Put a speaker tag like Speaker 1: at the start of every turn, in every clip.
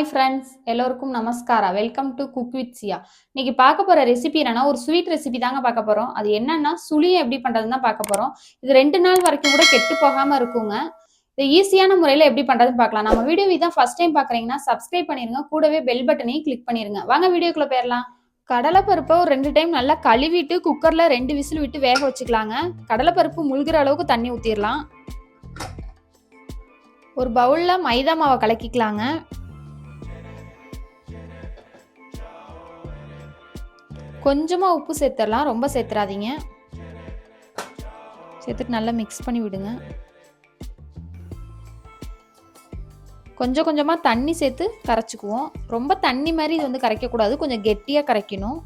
Speaker 1: Hi friends எல்லோருக்கும் நமஸ்காரா? Welcome to cook with சியா இன்னைக்கு பார்க்க போகிற ரெசிபி என்னன்னா ஒரு ஸ்வீட் ரெசிபி தாங்க பார்க்க போகிறோம் அது என்னன்னா சுளியை எப்படி பண்ணுறதுன்னு தான் பார்க்க போகிறோம் இது ரெண்டு நாள் வரைக்கும் கூட கெட்டு போகாமல் இருக்குங்க. இது ஈஸியான முறையில் எப்படி பண்ணுறதுன்னு பார்க்கலாம். நம்ம வீடியோ இதான் ஃபர்ஸ்ட் டைம் பார்க்குறீங்கன்னா சப்ஸ்கிரைப் பண்ணிருங்க. கூடவே பெல் பட்டனையும் கிளிக் பண்ணிருங்க. வாங்க வீடியோக்குள்ள போயிடலாம் கடலைப்பருப்பை ஒரு ரெண்டு டைம் நல்லா கழுவிட்டு குக்கரில் ரெண்டு விசில் விட்டு வேக வச்சுக்கலாங்க. கடலைப்பருப்பு முழுகிற அளவுக்கு தண்ணி ஊற்றிடலாம் ஒரு பவுலில் மைதா மாவை கலக்கிக்கலாங்க. கொஞ்சமாக உப்பு சேர்த்துடலாம். ரொம்ப சேர்த்துறாதீங்க. சேர்த்துட்டு நல்லா மிக்ஸ் பண்ணி விடுங்க. கொஞ்சம் கொஞ்சமாக தண்ணி சேர்த்து கரைச்சிக்குவோம். ரொம்ப தண்ணி மாதிரி இது வந்து கரைக்கக்கூடாது. கொஞ்சம் கெட்டியாக கரைக்கணும்.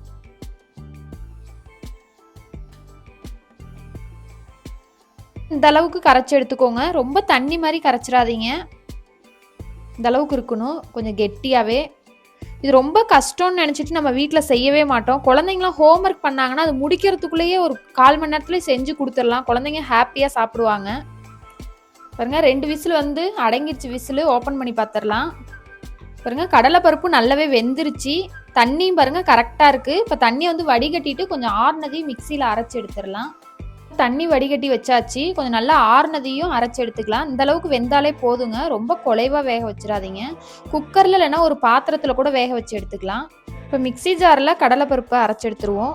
Speaker 1: இந்த அளவுக்கு கரைச்சி எடுத்துக்கோங்க. ரொம்ப தண்ணி மாதிரி கரைச்சிடாதீங்க. இந்த அளவுக்கு இருக்கணும். கொஞ்சம் கெட்டியாகவே இது ரொம்ப கஷ்டம்னு நினச்சிட்டு நம்ம வீட்டில் செய்யவே மாட்டோம். குழந்தைங்களாம் ஹோம்ஒர்க் பண்ணாங்கன்னா அது முடிக்கிறதுக்குள்ளேயே ஒரு கால் மணி நேரத்துலேயே செஞ்சு கொடுத்துடலாம். குழந்தைங்க ஹாப்பியாக சாப்பிடுவாங்க. பாருங்க ரெண்டு விசில் வந்து அடங்கிருச்சு. விசில் ஓப்பன் பண்ணி பார்த்துடலாம் பாருங்க கடலைப்பருப்பு நல்லாவே வெந்துருச்சு. தண்ணியும் பாருங்க கரெக்டாக இருக்குது இப்போ தண்ணி வந்து வடிகட்டிட்டு கொஞ்சம் ஆறுனதையும் மிக்சியில் அரைச்சி எடுத்துடலாம். தண்ணி வடிகட்டி வச்சாச்சு. கொஞ்சம் நல்லா ஆறுனதையும் அரைச்சி எடுத்துக்கலாம். இந்த அளவுக்கு வெந்தாலே போதுங்க. ரொம்ப குலைவாக வேக வச்சிடாதீங்க. குக்கரில் இல்லைன்னா ஒரு பாத்திரத்தில் கூட வேக வச்சு எடுத்துக்கலாம். இப்போ மிக்சி ஜாரில் கடலைப்பருப்பை அரைச்சி எடுத்துருவோம்.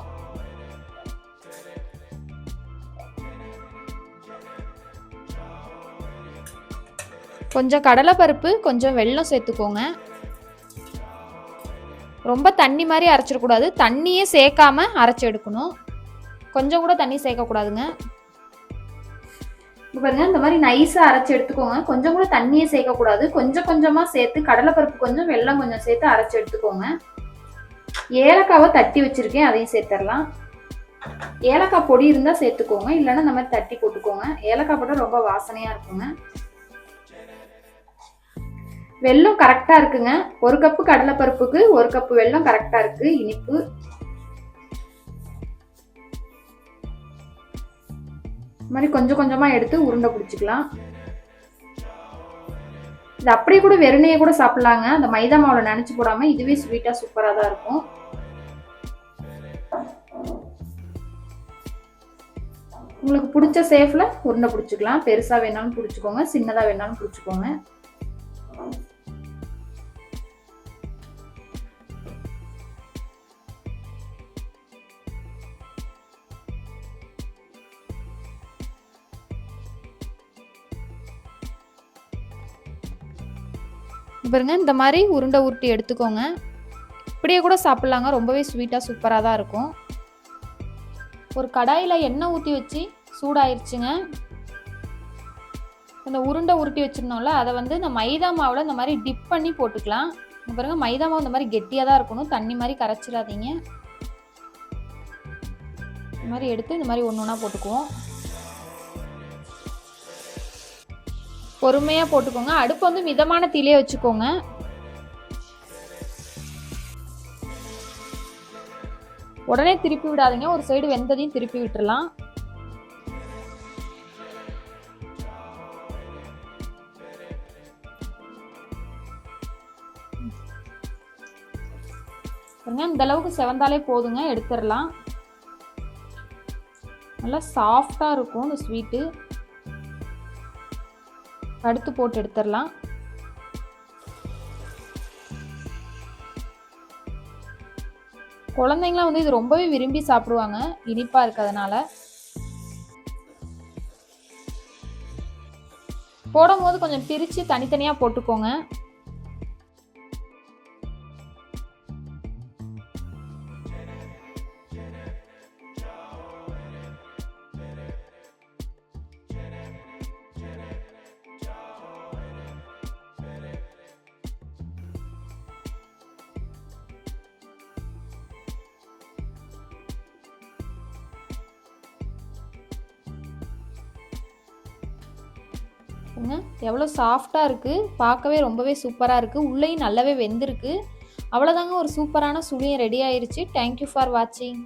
Speaker 1: கொஞ்சம் கடலைப்பருப்பு கொஞ்சம் வெல்லம் சேர்த்துக்கோங்க. ரொம்ப தண்ணி மாதிரி அரைச்சிடக்கூடாது. தண்ணியே சேர்க்காம அரைச்சி எடுக்கணும். கொஞ்சம் கூட தண்ணி சேர்க்கக்கூடாதுங்க. இப்போ பாருங்க இந்த மாதிரி நைஸாக அரைச்சி எடுத்துக்கோங்க. கொஞ்சம் கூட தண்ணியை சேர்க்கக்கூடாது. கொஞ்சம் கொஞ்சமாக சேர்த்து கடலைப்பருப்பு கொஞ்சம் வெள்ளம் கொஞ்சம் சேர்த்து அரைச்சி எடுத்துக்கோங்க. ஏலக்காவை தட்டி வச்சுருக்கேன் அதையும் சேர்த்துடலாம் ஏலக்காய் பொடி இருந்தால் சேர்த்துக்கோங்க. இல்லைன்னா இந்த மாதிரி தட்டி போட்டுக்கோங்க. ஏலக்காய் போட்டால் ரொம்ப வாசனையாக இருக்குங்க. வெல்லம் கரெக்டாக இருக்குங்க. ஒரு கப்பு கடலைப்பருப்புக்கு ஒரு கப்பு வெல்லம் கரெக்டாக இருக்குது இனிப்பு இது மாதிரி கொஞ்சம் கொஞ்சமாக எடுத்து உருண்டை பிடிச்சிக்கலாம். இது அப்படியே கூட வெறுனையை கூட சாப்பிட்லாங்க. அந்த மைதா மாவில் நினச்சி போடாமல் இதுவே ஸ்வீட்டாக சூப்பராக தான் இருக்கும். உங்களுக்கு பிடிச்ச சேஃபில் உருண்டை பிடிச்சிக்கலாம். பெருசாக வேணாலும் பிடிச்சிக்கோங்க சின்னதாக வேணாலும் பிடிச்சிக்கோங்க. பாருங்க இந்த மாதிரி உருண்டை உருட்டி எடுத்துக்கோங்க. இப்படியே கூட சாப்பிட்லாங்க. ரொம்பவே ஸ்வீட்டாக சூப்பராக தான் இருக்கும். ஒரு கடாயில் எண்ணெய் ஊற்றி வச்சு சூடாயிருச்சுங்க. இந்த உருண்டை உருட்டி வச்சுருந்தோம்ல அதை வந்து இந்த மைதா மாவில் இந்த மாதிரி டிப் பண்ணி போட்டுக்கலாம். பாருங்க மைதா மாவு இந்த மாதிரி கெட்டியாக தான் இருக்கணும். தண்ணி மாதிரி கரைச்சிடாதீங்க. இந்த மாதிரி எடுத்து இந்த மாதிரி ஒன்று ஒன்றா போட்டுக்குவோம். பொறுமையாக போட்டுக்கோங்க. அடுப்பு வந்து மிதமான தீலே வச்சுக்கோங்க. உடனே திருப்பி விடாதீங்க. ஒரு சைடு வெந்ததையும் திருப்பி விட்டுறலாம். இந்த அளவுக்கு செவந்தாலே போதுங்க. எடுத்துடலாம் நல்லா சாஃப்டாக இருக்கும் இந்த ஸ்வீட்டு அடுத்து போட்டு எடுத்துடலாம். குழந்தைங்களாம் வந்து இது ரொம்பவே விரும்பி சாப்பிடுவாங்க. இனிப்பாக இருக்கிறதுனால. போடும்போது கொஞ்சம் பிரித்து தனித்தனியாக போட்டுக்கோங்க. பாருங்க எவ்வளோ சாஃப்டாக இருக்குது பார்க்கவே ரொம்பவே சூப்பராக இருக்குது உள்ளேயும் நல்லாவே வெந்திருக்கு. அவ்வளோதாங்க ஒரு சூப்பரான சுழியம் ரெடி ஆயிடுச்சு தேங்க்யூ ஃபார் வாட்சிங்